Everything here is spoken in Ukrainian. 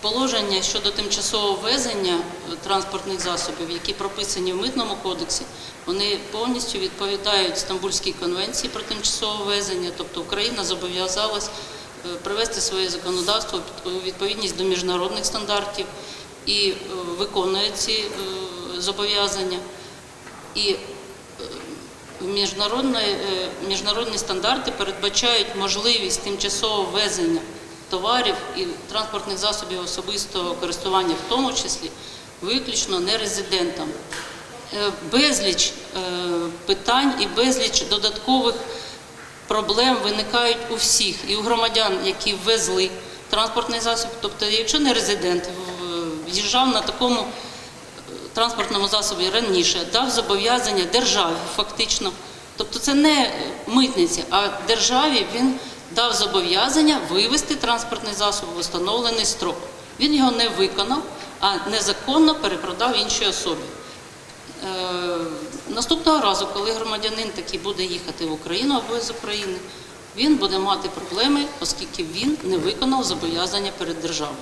Положення щодо тимчасового ввезення е, транспортних засобів, які прописані в митному кодексі, вони повністю відповідають Стамбульській конвенції про тимчасове ввезення, тобто Україна зобов'язалась е, привести своє законодавство у відповідність до міжнародних стандартів і е, виконує ці зобов'язання. І Міжнародні, стандарти передбачають можливість тимчасового ввезення товарів і транспортних засобів особистого користування, в тому числі виключно нерезидентам. Е, Безліч е, питань і безліч додаткових проблем виникають у всіх, і у громадян, які ввезли транспортний засіб. Тобто, якщо не резидент в'їжджав на такому транспортному засобі раніше дав зобов'язання державі фактично. Тобто це не митниці, а державі він дав зобов'язання вивести транспортний засіб в установлений строк. Він його не виконав, а незаконно перепродав іншій особі. Е, наступного разу, коли громадянин таки буде їхати в Україну або з України, він буде мати проблеми, оскільки він не виконав зобов'язання перед державою.